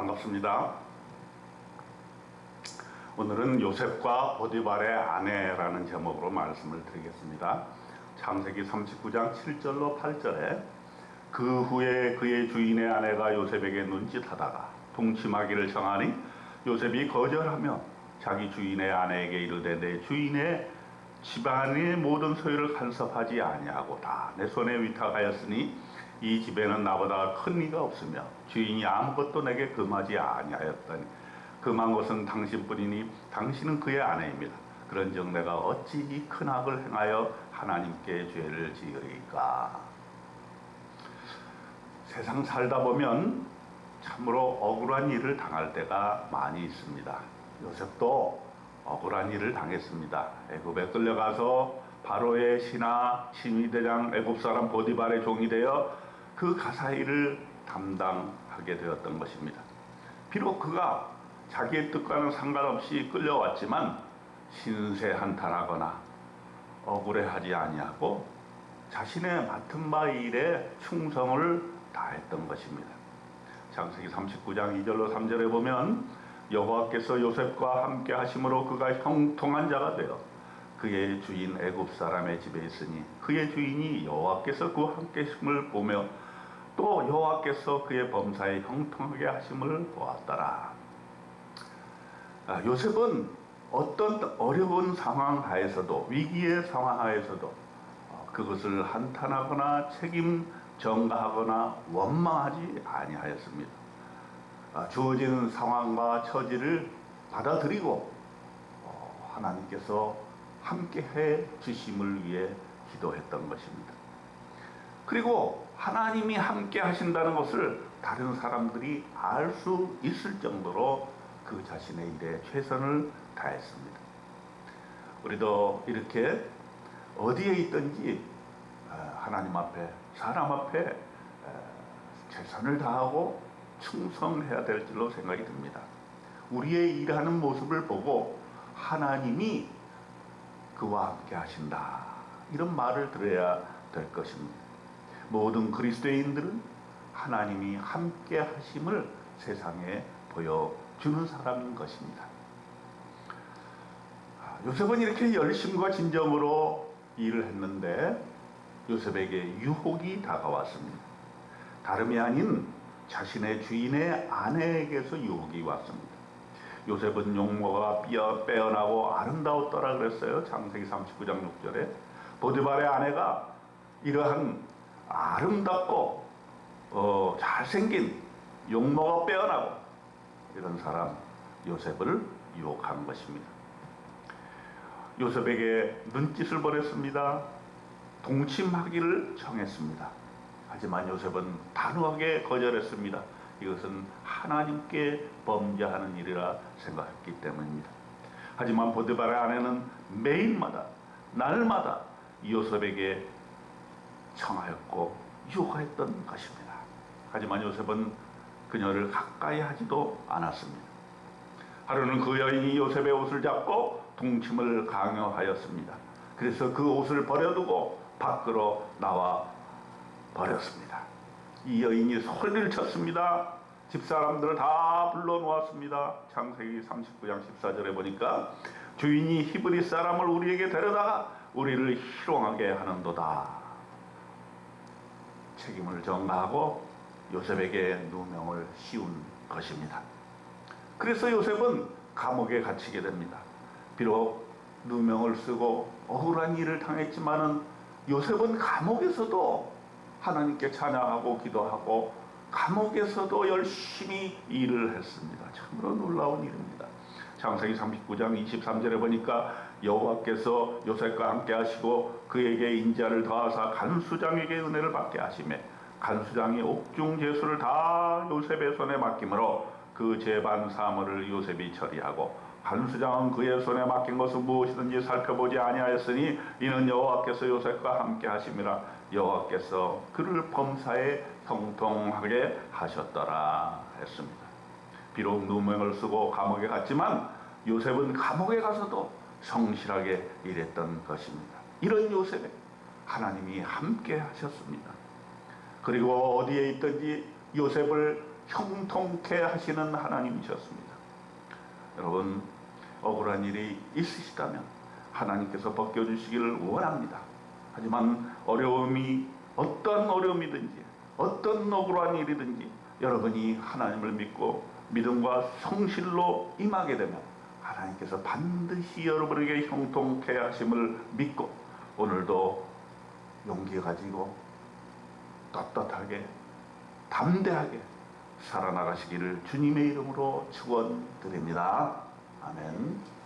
반갑습니다. 오늘은 요셉과 보디발의 아내라는 제목으로 말씀을 드리겠습니다. 창세기 39장 7절로 8절에 그 후에 그의 주인의 아내가 요셉에게 눈짓하다가 동침하기를 정하니 요셉이 거절하며 자기 주인의 아내에게 이르되 내 주인의 집안의 모든 소유를 간섭하지 아니하고 다 내 손에 위탁하였으니 이 집에는 나보다 큰 이가 없으며 주인이 아무것도 내게 금하지 아니하였더니 금한 것은 당신뿐이니 당신은 그의 아내입니다. 그런즉 내가 어찌 이 큰 악을 행하여 하나님께 죄를 지으리까? 세상 살다 보면 참으로 억울한 일을 당할 때가 많이 있습니다. 요셉도 억울한 일을 당했습니다. 애굽에 끌려가서 바로의 신하 신위대장 애굽 사람 보디발의 종이 되어 그 가사 일을 담당하게 되었던 것입니다. 비록 그가 자기의 뜻과는 상관없이 끌려왔지만 신세 한탄하거나 억울해하지 아니하고 자신의 맡은 바 일에 충성을 다했던 것입니다. 창세기 39장 2절로 3절에 보면 여호와께서 요셉과 함께 하심으로 그가 형통한 자가 되어 그의 주인 애굽 사람의 집에 있으니 그의 주인이 여호와께서 그와 함께 하심을 보며 또 여호와께서 그의 범사에 형통하게 하심을 보았더라. 아, 요셉은 어떤 어려운 상황 하에서도 위기의 상황 하에서도 어, 그것을 한탄하거나 책임 전가하거나 원망하지 아니하였습니다. 아, 주어진 상황과 처지를 받아들이고 어, 하나님께서 함께 해 주심을 위해 기도했던 것입니다. 그리고 하나님이 함께 하신다는 것을 다른 사람들이 알 수 있을 정도로 그 자신의 일에 최선을 다했습니다. 우리도 이렇게 어디에 있든지 어, 하나님 앞에 사람 앞에 어, 최선을 다하고 충성해야 될 줄로 생각이 듭니다. 우리의 일하는 모습을 보고 하나님이 그와 함께 하신다. 이런 말을 들어야 될 것입니다. 모든 그리스도인들은 하나님이 함께 하심을 세상에 보여주는 사람인 것입니다. 아, 요셉은 이렇게 열심과 진정으로 일을 했는데 요셉에게 유혹이 다가왔습니다. 다름이 아닌 자신의 주인의 아내에게서 유혹이 왔습니다. 요셉은 용모가 빼어나고 아름다웠더라 그랬어요. 창세기 39장 6절에. 보디발의 아내가 이러한 아름답고 어, 잘생긴 용모가 빼어나고 이런 사람 요셉을 유혹한 것입니다. 요셉에게 눈짓을 벌였습니다. 동침하기를 정했습니다. 하지만 요셉은 단호하게 거절했습니다. 이것은 하나님께 범죄하는 일이라 생각했기 때문입니다. 하지만 보드발의 아내는 매일마다 날마다 요셉에게 청하였고 유혹했던 것입니다. 하지만 요셉은 그녀를 가까이 하지도 않았습니다. 하루는 그 여인이 요셉의 옷을 잡고 동침을 강요하였습니다. 그래서 그 옷을 버려두고 밖으로 나와 버렸습니다. 이 여인이 소리를 쳤습니다. 집사람들을 다 불러놓았습니다. 창세기 39장 14절에 보니까 주인이 히브리 사람을 우리에게 데려다가 우리를 희롱하게 하는도다. 책임을 전가하고 요셉에게 누명을 씌운 것입니다. 그래서 요셉은 감옥에 갇히게 됩니다. 비록 누명을 쓰고 억울한 일을 당했지만은 요셉은 감옥에서도 하나님께 찬양하고 기도하고 감옥에서도 열심히 일을 했습니다. 참으로 놀라운 일입니다. 창세기 39장 23절에 보니까 여호와께서 요셉과 함께 하시고 그에게 인자를 더하사 간수장에게 은혜를 받게 하시매 간수장이 옥중 제수를 다 요셉의 손에 맡김으로 그 재반 사물을 요셉이 처리하고 간수장은 그의 손에 맡긴 것은 무엇이든지 살펴보지 아니하였으니 이는 여호와께서 요셉과 함께 하심이라 여호와께서 그를 범사에 형통하게 하셨더라 했습니다. 비록 누명을 쓰고 감옥에 갔지만 요셉은 감옥에 가서도 성실하게 일했던 것입니다. 이런 요셉에 하나님이 함께 하셨습니다. 그리고 어디에 있든지 요셉을 형통케 하시는 하나님이셨습니다. 여러분 억울한 일이 있으시다면 하나님께서 벗겨주시기를 원합니다. 하지만 어려움이 어떤 어려움이든지 어떤 억울한 일이든지 여러분이 하나님을 믿고 믿음과 성실로 임하게 되면 하나님께서 반드시 여러분에게 형통케 하심을 믿고 오늘도 용기 가지고 떳떳하게 담대하게 살아나가시기를 주님의 이름으로 축원드립니다. 아멘.